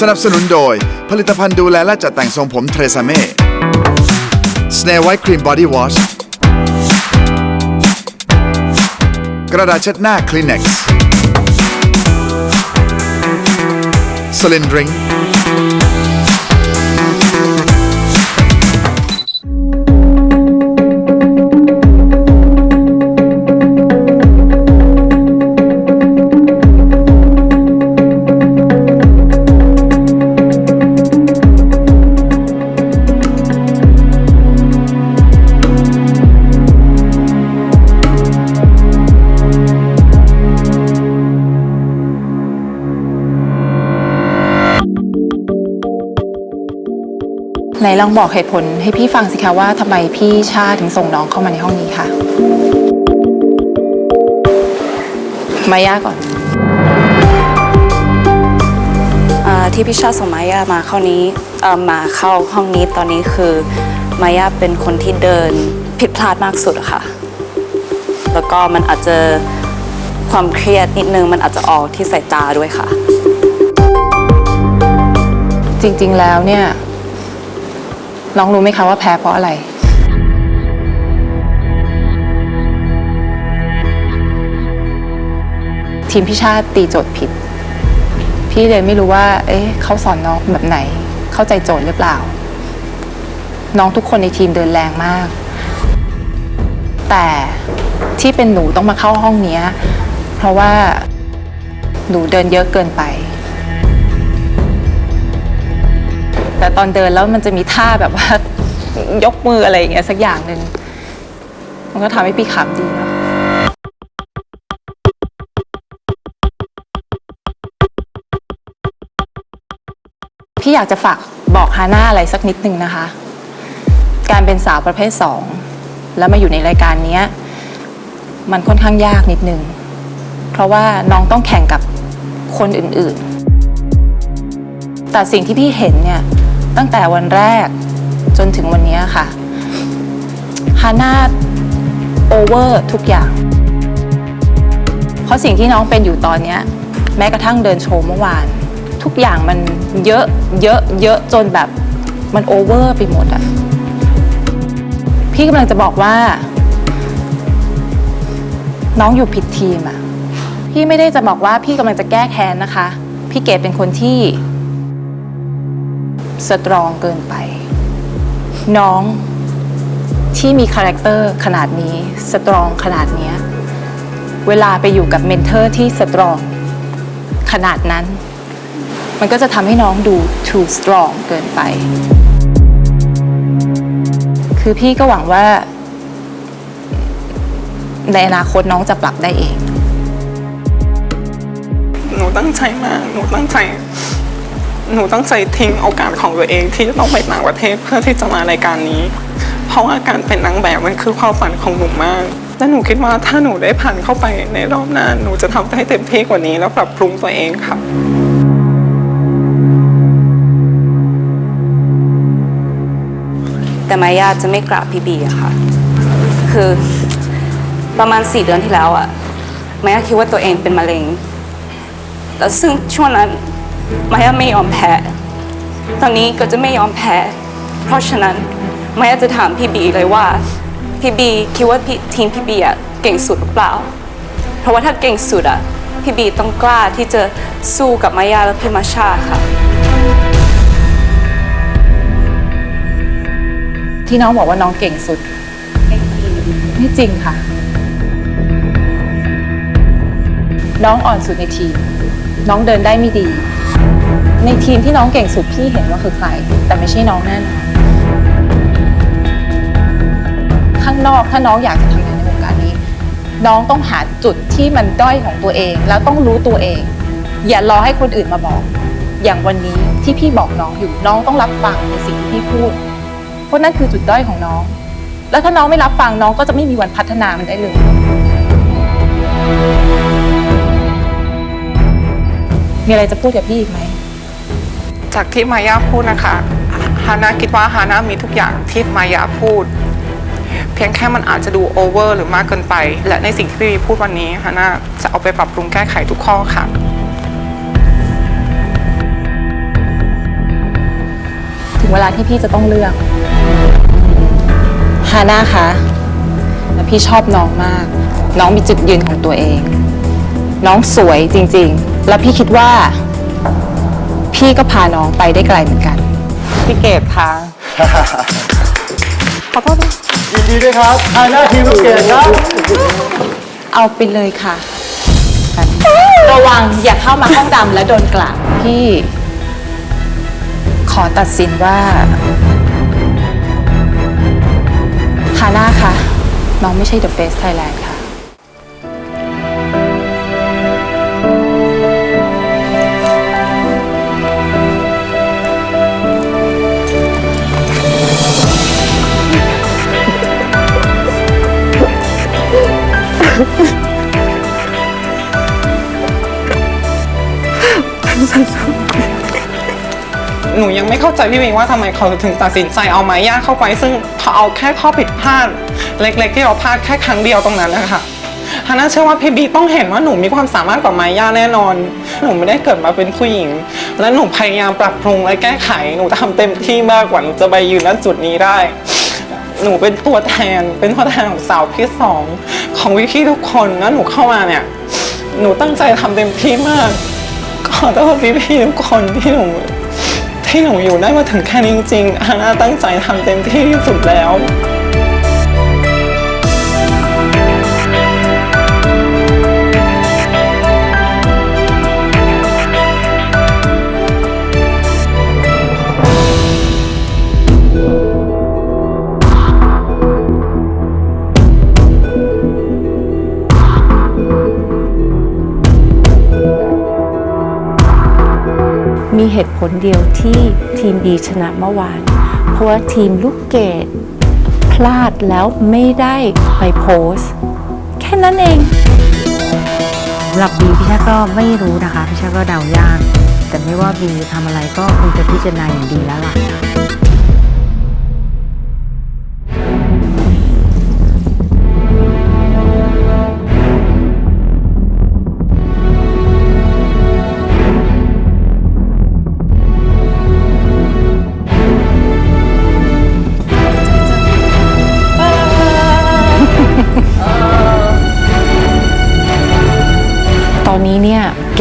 สนับสนุนโดย ผลิตภัณฑ์ดูแลและจัดแต่งทรงผมเทรซาเม่ Snail White Cream Body Wash กระดาษเช็ดหน้า Kleenex สลินดริง ไหนลองบอกเหตุผลให้พี่ฟังสิคะว่าทำไมพี่ชาถึงส่งน้องเข้ามาในห้องนี้ค่ะ มายาก่อน อ่าที่พี่ชาติส่งมายามาเข้านี้เอ่อมาเข้าห้องนี้ตอนนี้คือมายาเป็นคนที่เดินผิดพลาดมากสุดอะค่ะ แล้วก็มันอาจจะความเครียดนิดนึงมันอาจจะออกที่สายตาด้วยค่ะ จริงๆแล้วเนี่ย น้องรู้ไหมคะว่าแพ้เพราะอะไร ทีมพี่ชาติตีโจทย์ผิด พี่เลยไม่รู้ว่า เอ๊ะเขาสอนน้องแบบไหน เข้าใจโจทย์หรือเปล่า น้องทุกคนในทีมเดินแรงมาก แต่ที่เป็นหนูต้องมาเข้าห้องนี้เพราะว่าหนูเดินเยอะเกินไป แต่ตอนเดินแล้วมันจะมีท่าแบบว่ายกมืออะไรอย่างเงี้ยสักอย่างหนึ่งมันก็ทำให้พี่ขำดีเนาะพี่อยากจะฝากบอกฮาน่าอะไรสักนิดนึงนะคะ การเป็นสาวประเภทสองแล้วมาอยู่ในรายการนี้มันค่อนข้างยากนิดนึง เพราะว่าน้องต้องแข่งกับคนอื่นๆ แต่สิ่งที่พี่เห็นเนี่ย ตั้งแต่วันแรกจนถึงวันนี้ค่ะฮาน่าโอเวอร์ทุกอย่าง เพราะสิ่งที่น้องเป็นอยู่ตอนนี้แม้กระทั่งเดินโชว์เมื่อวาน ทุกอย่างมันเยอะเยอะเยอะจนแบบมันโอเวอร์ไปหมดอะพี่กำลังจะบอกว่า น้องอยู่ผิดทีมอะพี่ไม่ได้จะบอกว่าพี่กำลังจะแก้แค้นนะคะ พี่เกดเป็นคนที่ สตรองเกินไป น้องที่มีคาแรคเตอร์ขนาดนี้สตรองขนาดนี้เวลาไปอยู่กับเมนเทอร์ที่สตรองขนาดนั้น มันก็จะทำให้น้องดู too strong เกินไป คือพี่ก็หวังว่า ในอนาคตน้องจะปรับได้เอง หนูตั้งใจมาก หนูตั้งใจ หนูตั้งใจทิ้งโอกาสของตัวเองที่จะต้องไปต่างประเทศเพื่อที่จะมารายการนี้ เพราะว่าการเป็นนางแบบมันคือความฝันของหนูมาก และหนูคิดว่าถ้าหนูได้ผ่านเข้าไปในรอบหน้าหนูจะทำให้เต็มที่กว่านี้แล้วปรับปรุงตัวเองค่ะแต่มายาจะไม่กราบพี่บีอะค่ะ คือประมาณสี่เดือนที่แล้วอะมายาคิดว่าตัวเองเป็นมะเร็ง แล้วซึ่งช่วงนั้น มายาไม่ยอมแพ้ ตอนนี้ก็จะไม่ยอมแพ้ เพราะฉะนั้นมายาจะถามพี่บีเลยว่า พี่บีคิดว่าทีมพี่บีอะเก่งสุดหรือเปล่า เพราะว่าถ้าเก่งสุดอะพี่บีต้องกล้าที่จะสู้กับมายาและพี่มาชาค่ะ ที่น้องบอกว่าน้องเก่งสุดไม่จริงค่ะ น้องอ่อนสุดในทีม น้องเดินได้ไม่ดี ในทีมที่น้องเก่งสุดพี่เห็นว่าคือใคร แต่ไม่ใช่น้องแน่นอนข้างนอกถ้าน้องอยากจะทำงานในวงการนี้ น้องต้องหาจุดที่มันด้อยของตัวเอง แล้วต้องรู้ตัวเอง อย่ารอให้คนอื่นมาบอก อย่างวันนี้ที่พี่บอกน้องอยู่น้องต้องรับฟังในสิ่งที่พี่พูด เพราะนั่นคือจุดด้อยของน้อง แล้วถ้าน้องไม่รับฟังน้องก็จะไม่มีวันพัฒนามันได้เลยมีอะไรจะพูดกับพี่อีกไหม จากที่มายาพูดนะคะฮาน่าคิดว่าฮาน่ามีทุกอย่างที่มายาพูด เพียงแค่มันอาจจะดูโอเวอร์หรือมากเกินไป และในสิ่งที่พี่บีพูดวันนี้ฮาน่าจะเอาไปปรับปรุงแก้ไขทุกข้อค่ะถึงเวลาที่พี่จะต้องเลือกฮาน่าคะแล้วพี่ชอบน้องมาก น้องมีจุดยืนของตัวเอง น้องสวยจริง ๆ แล้วพี่คิดว่า พี่ก็พาน้องไปได้ไกลเหมือนกันพี่เกดค่ะขอโทษนะยินดีด้วยครับทางหน้าทีมลูกเกดครับเอาไปเลยค่ะระวังอย่าเข้ามาห้องดำและโดนกลับพี่ ขอตัดสินว่าฮาน่าค่ะ น้องไม่ใช่ The Face Thailand หนูยังไม่เข้าใจพี่บีว่าทำไมเขาถึงตัดสินใจเอาไม้ย่าเข้าไป ซึ่งเขาเอาแค่ข้อผิดพลาด เล็กๆ ที่เราพลาดแค่ครั้งเดียวตรงนั้นนะคะฮาน่าเชื่อว่าพี่บีต้องเห็นว่าหนูมีความสามารถกว่าไม้ย่าแน่นอน หนูไม่ได้เกิดมาเป็นผู้หญิง และหนูพยายามปรับปรุงและแก้ไข หนูทำเต็มที่มากกว่าหนูจะไปยืนณจุดนี้ได้ หนูเป็นตัวแทน เป็นตัวแทนของสาวพี่สองของวิพี่ทุกคนแล้วหนูเข้ามาเนี่ย หนูตั้งใจทำเต็มที่มากขอโทษพี่พี่ๆทุกคนที่หนู ที่หนูอยู่ได้มาถึงแค่นี้จริงๆอาน่าตั้งใจทำเต็มที่ที่สุดแล้ว เหตุผลเดียวที่ทีม B ชนะเมื่อวาน เพราะว่าทีมลูกเกดพลาดแล้วไม่ได้ไปโพสแค่นั้นเองสำหรับบีพี่ชาก็ไม่รู้นะคะพี่ชาก็เดายาก แต่ไม่ว่าบีทำอะไรก็คงจะพิจารณาอย่างดีแล้วล่ะ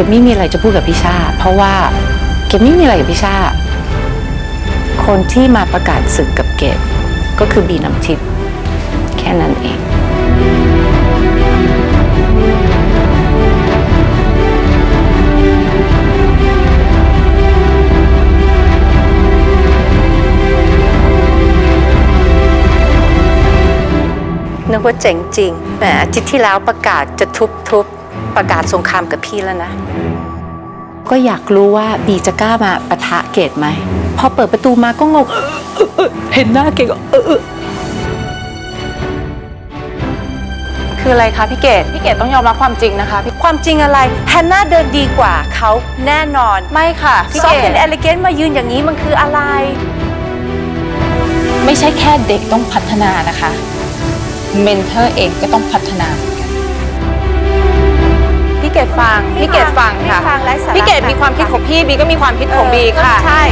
บไม่มีอะไรจะพูดกับพี่ชา เพราะว่าเก็บไม่มีอะไรกับพี่ชา คนที่มาประกาศศึกกับเกดก็คือบีน้ำทิพย์แค่นั้นเอง นึกว่าเจ๋งจริงแหมอาทิตย์ที่แล้วประกาศจะทุบทุบ ประกาศสงครามกับพี่แล้วนะ ก็อยากรู้ว่าบีจะกล้ามาปะทะเกตไหม พอเปิดประตูมาก็งงเออเออเออเห็นหน้าเกตก็เออเออคืออะไรคะพี่เกดพี่เกดต้องยอมรับความจริงนะคะพี่ความจริงอะไรแฮนนาเดินดีกว่าเขาแน่นอนไม่ค่ะพี่ซอเกฟต์ดแอนด์เอลิเกนมายืนอย่างนี้มันคืออะไร ไม่ใช่แค่เด็กต้องพัฒนานะคะ เมนเทอร์เองก็ต้องพัฒนา เหมือนกันพี่เกดฟังพี่เกดฟังค่ะพี่ฟังไร้สาระพี่เกดมีความคิดของพี่บีก็มีความคิดของบีค่ะ ใช่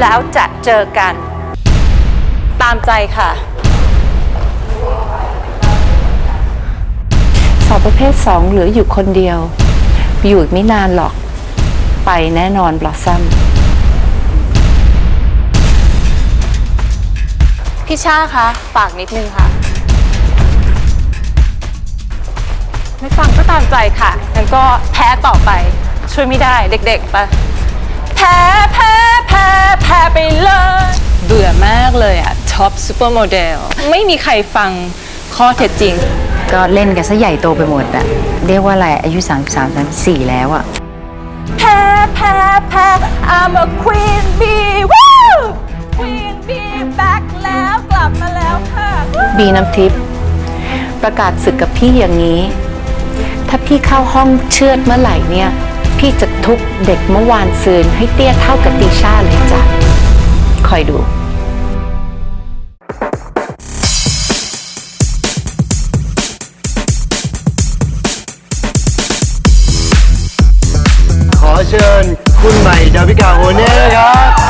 แล้วจะเจอกัน ตามใจค่ะ สาวประเภทสองเหลืออยู่คนเดียว อยู่อีกไม่นานหรอก ไปแน่นอนบลอสซัม พี่ชาคะฝากนิดนึงค่ะ ตามใจค่ะงั้นก็แพ้ต่อไป ช่วยไม่ได้เด็กๆไปแพ้แพ้แพ้แพ้ไปเลย เบื่อมากเลยอะท็อปซูเปอร์โมเดลไม่มีใครฟังข้อเท็จจริง ก็เล่นกันซะใหญ่โตไปหมดอะเรียกว่าอะไรอายุ 33 34 แล้วอะแพ้แพ้แพ้ I'm a queen bee วู้ queen bee back แล้วกลับมาแล้วค่ะ บีน้ำทิพย์ประกาศศึกกับพี่อย่างนี้ ถ้าพี่เข้าห้องเชือดเมื่อไหร่เนี่ย พี่จะทุบเด็กเมื่อวานซืนให้เตี้ยเท่ากับตีชาเลยจ้ะ คอยดูขอเชิญคุณใหม่ดาวิกาโอเน่ครับ